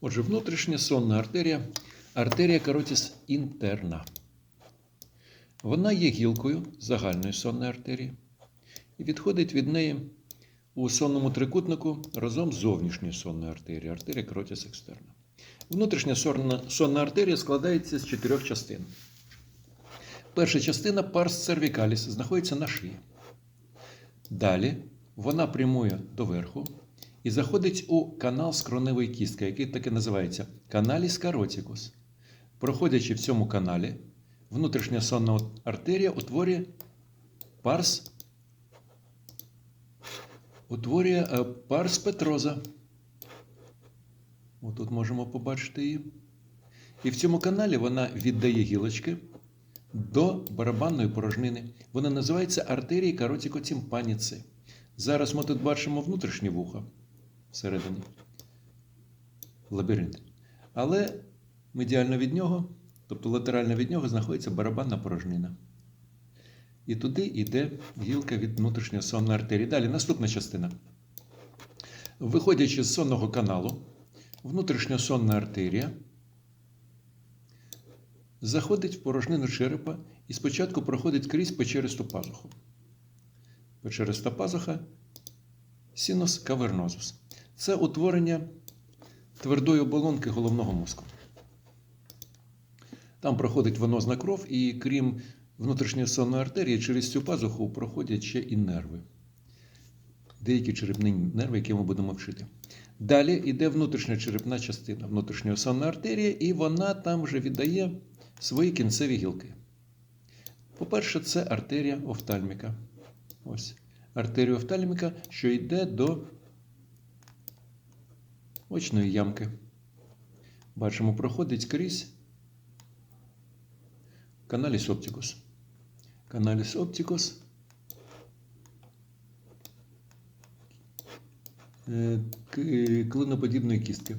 Отже, внутрішня сонна артерія артерія каротіс інтерна. Вона є гілкою загальної сонної артерії і відходить від неї у сонному трикутнику разом з зовнішньою сонною артерією, артерія каротіс екстерна. Внутрішня сонна, сонна артерія складається з чотирьох частин. Перша частина парс cervicalis знаходиться на шиї. Далі вона прямує доверху і заходить у канал скроневої кістки, який таки називається каналіс каротікус. Проходячи в цьому каналі, внутрішня сонна артерія утворює парс, утворює е, парс петроза. Отут можемо побачити її. І в цьому каналі вона віддає гілочки до барабанної порожнини. Вона називається артерії каротікотімпаніци. Зараз ми тут бачимо внутрішнє вухо всередині. Лабіринт. Але медіально від нього, тобто латерально від нього, знаходиться барабанна порожнина. І туди йде гілка від внутрішньої сонної артерії. Далі наступна частина. Виходячи з сонного каналу, внутрішня сонна артерія заходить в порожнину черепа і спочатку проходить крізь печеристу пазуху. Печериста пазуха синус кавернозус. Це утворення твердої оболонки головного мозку. Там проходить венозна кров, і крім внутрішньої сонної артерії, через цю пазуху проходять ще і нерви. Деякі черепні нерви, які ми будемо вчити. Далі йде внутрішня черепна частина внутрішньої сонної артерії, і вона там вже віддає свої кінцеві гілки. По-перше, це артерія офтальміка. Ось артерія офтальміка, що йде до очної ямки. Бачимо, проходить крізь каналіс оптикус. Каналіс оптикус е, клиноподібної кістки.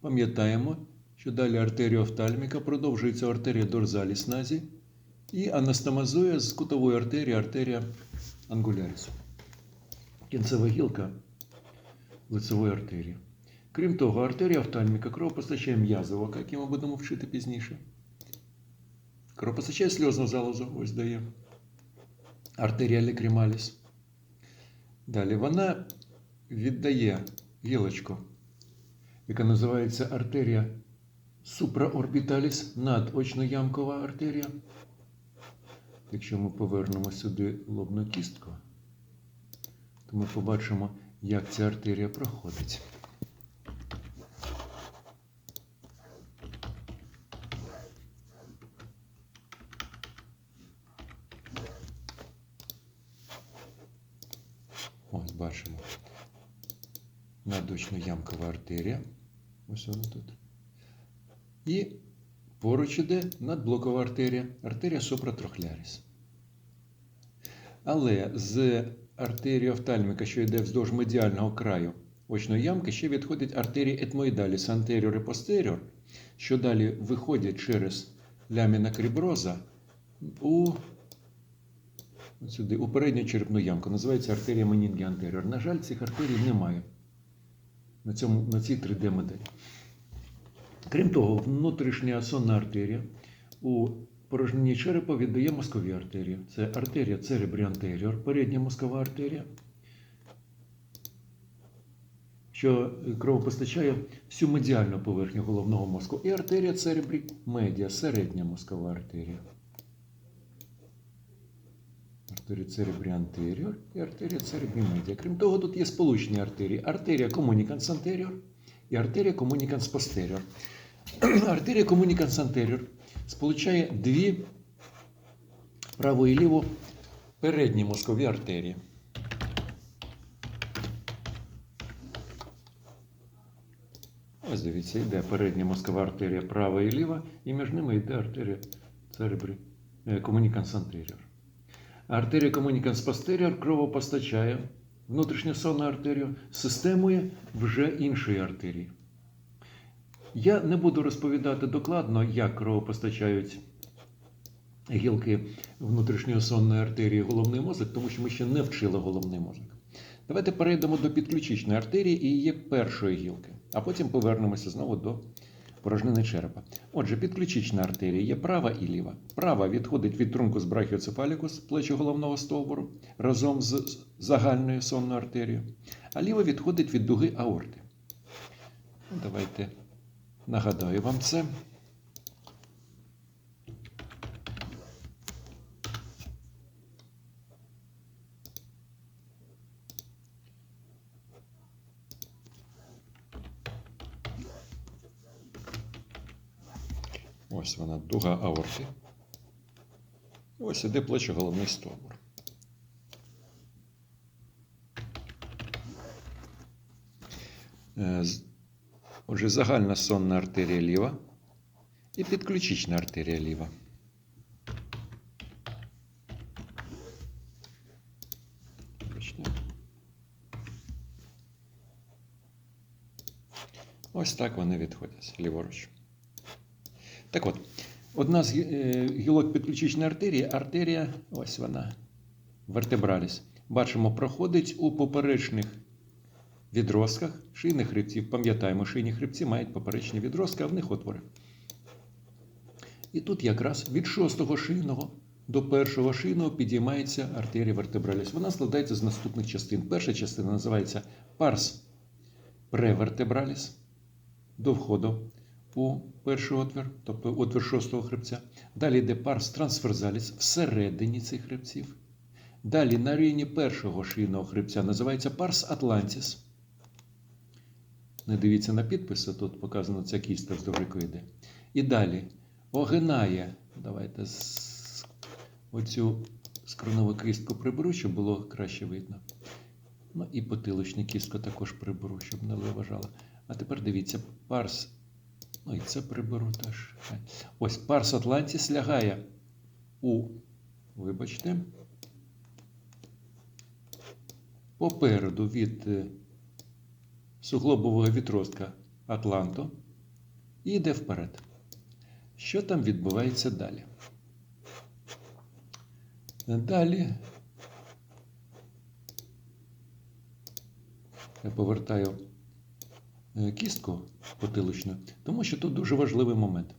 Пам'ятаємо, що далі артерія офтальміка продовжується артерія дорзаліс назі і анастомазує з кутової артерії артерія ангуляріс. Кінцева гілка лицевої артерії. Крім того, артерія офтальміка кров постачає м'язова, як ми будемо вчити пізніше. Кров постачає сльозну залозу, ось дає. Артерія лікрімаліс. Далі вона віддає гілочку, яка називається артерія суpraорбіталіс, надочноямкова артерія. Якщо ми повернемо сюди лобну кістку, то ми побачимо, як ця артерія проходить. Ось бачимо. Надочно-ямкова артерія. Ось вона тут. І поруч іде надблокова артерія, артерія супратрохляріс. Але з артерії офтальміка, що йде вздовж медіального краю очної ямки, ще відходить артерія етмоїдаліс антеріор і постеріор, що далі виходять через ляміна кріброза у сюди, у передню черепну ямку. Називається артерія менінгі антеріор. На жаль, цих артерій немає на, цьому, на цій 3D-моделі. Крім того, внутрішня сонна артерія у порожнині черепа віддає мозкові артерії. Це артерія церебрі антеріор, передня мозкова артерія, що кровопостачає всю медіальну поверхню головного мозку. І артерія церебрі медіа, середня мозкова артерія. Артерія церебрі антеріор і артерія церебрі медіа. Крім того, тут є сполучні артерії. Артерія комуніканс антеріор і артерія комуніканс постеріор. Артерія комуніканс антеріор сполучає дві праву і ліву передні мозкові артерії. Ось дивіться, йде передня мозкова артерія права і ліва, і між ними йде артерія церебрі комуніканс антеріор. Артерія комуніканс постеріор кровопостачає внутрішню сонну артерію системою вже іншої артерії. Я не буду розповідати докладно, як кровопостачають гілки внутрішньої сонної артерії головний мозок, тому що ми ще не вчили головний мозок. Давайте перейдемо до підключичної артерії і її першої гілки. а потім повернемося знову до порожнини черепа. Отже, підключична артерія є права і ліва. Права відходить від трункус брахіоцефалікус, плечі головного стовбуру, разом з загальною сонною артерією, а ліва відходить від дуги аорти. Давайте нагадаю вам це. Ось вона, дуга аорти. Ось іде плече головний стовбур. Е, Отже, загальна сонна артерія ліва і підключична артерія ліва. Ось так вони відходять ліворуч. Так от, одна з е, гілок підключичної артерії, артерія, ось вона, вертебраліс. Бачимо, проходить у поперечних відростках шийних хребців. Пам'ятаємо, шийні хребці мають поперечні відростки, а в них отвори. І тут якраз від шостого шийного до першого шийного підіймається артерія вертебраліс. Вона складається з наступних частин. Перша частина називається парс превертебраліс до входу у перший отвір, тобто отвір шостого хребця. Далі йде парс трансферзаліс всередині цих хребців. Далі на рівні першого шийного хребця називається парс атлантіс. Не дивіться на підписи, тут показано ця кістка з йде. І далі огинає. Давайте оцю скронову кістку приберу, щоб було краще видно. Ну і потилочну кістку також приберу, щоб не вважала. А тепер дивіться, парс. Ну і це приберу теж. Ось парс Атлантіс лягає у, вибачте, попереду від е, суглобового відростка Атланту і йде вперед. Що там відбувається далі? Далі я повертаю е, кістку потилочну, тому що тут дуже важливий момент.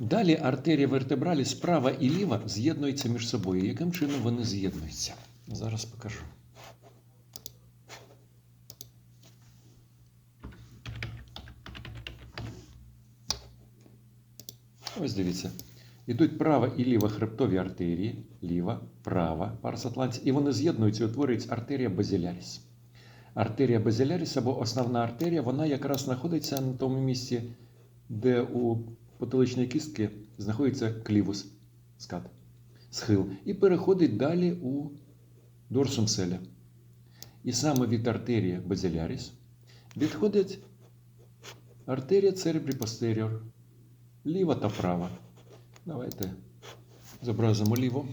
Далі артерія вертебралі справа і ліва з'єднуються між собою. Яким чином вони з'єднуються? Зараз покажу. Ось дивіться. Ідуть права і ліва хребтові артерії, ліва, права, парс атлантіс, і вони з'єднуються і утворюється артерія базиляріс. Артерія базиляріс або основна артерія, вона якраз знаходиться на тому місці, де у потиличної кістки знаходиться клівус, скат, схил, і переходить далі у дорсум селя. І саме від артерії базиляріс відходить артерія церебрі постеріор, ліва та права. Давайте зобразимо ліву.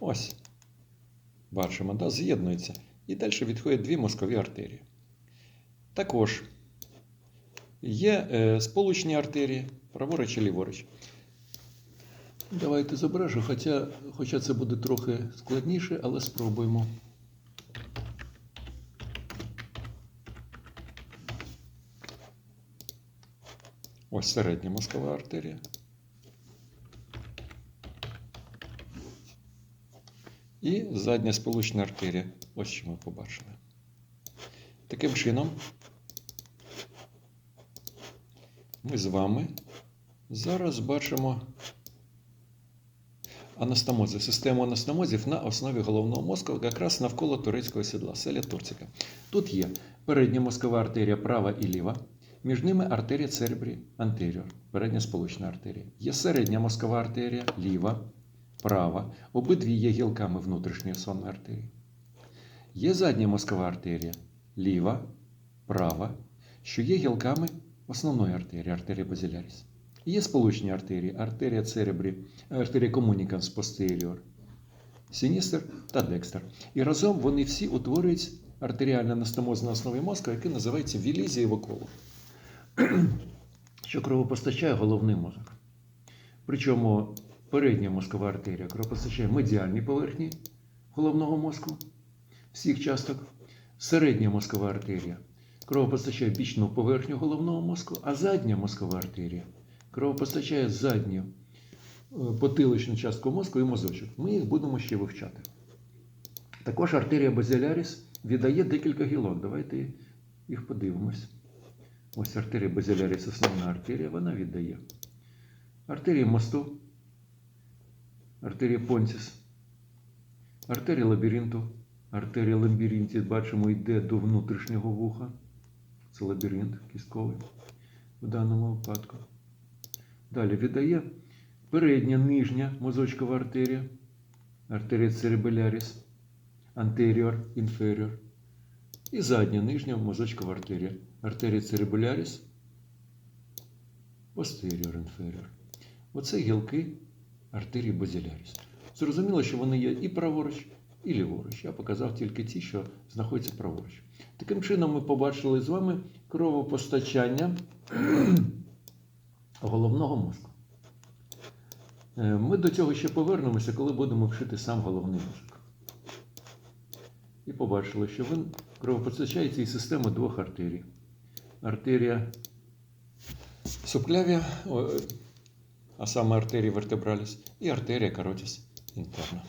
Ось. Бачимо, да, з'єднується. І далі відходять дві мозкові артерії. Також є е, сполучні артерії, праворуч і ліворуч. Давайте зображу, хоча, хоча це буде трохи складніше, але спробуємо. Ось середня мозкова артерія. І задня сполучна артерія. Ось що ми побачили. Таким чином, ми з вами зараз бачимо анастомози, систему анастомозів на основі головного мозку, якраз навколо турецького сідла, селя Турцика. Тут є передня мозкова артерія права і ліва, між ними артерія церебрі антеріор, передня сполучна артерія. Є середня мозкова артерія ліва, права, обидві є гілками внутрішньої сонної артерії. Є задня мозкова артерія ліва, права, що є гілками основної артерії, артерії базиляріс. Є сполучні артерії, артерія церебрі, артерія комуніканс постеріор, сіністер та декстер. І разом вони всі утворюють артеріальний анастомоз на мозку, який називається вілізієво коло, що кровопостачає головний мозок. Причому передня мозкова артерія кровопостачає медіальні поверхні головного мозку всіх часток. Середня мозкова артерія кровопостачає бічну поверхню головного мозку, а задня мозкова артерія кровопостачає задню е, потиличну частку мозку і мозочок. Ми їх будемо ще вивчати. Також артерія базиляріс віддає декілька гілок. Давайте їх подивимось. Ось артерія базиляріс, основна артерія, вона віддає. Артерія мосту, артерія понтіс, артерія лабіринту. Артерія лабіринті, бачимо, йде до внутрішнього вуха. Це лабіринт кістковий в даному випадку. Далі віддає передня нижня мозочкова артерія, артерія церебеляріс, anterior, inferior. І задня нижня мозочкова артерія, артерія церебеляріс, posterior, inferior. Оце гілки артерії базиляріс. Зрозуміло, що вони є і праворуч, і ліворуч. Я показав тільки ті, що знаходяться праворуч. Таким чином, ми побачили з вами кровопостачання головного мозку. Е, Ми до цього ще повернемося, коли будемо вчити сам головний мозок. І побачили, що він кровопостачається із системи двох артерій. Артерія субклявія, а саме артерія вертебраліс, і артерія каротіс інтерна.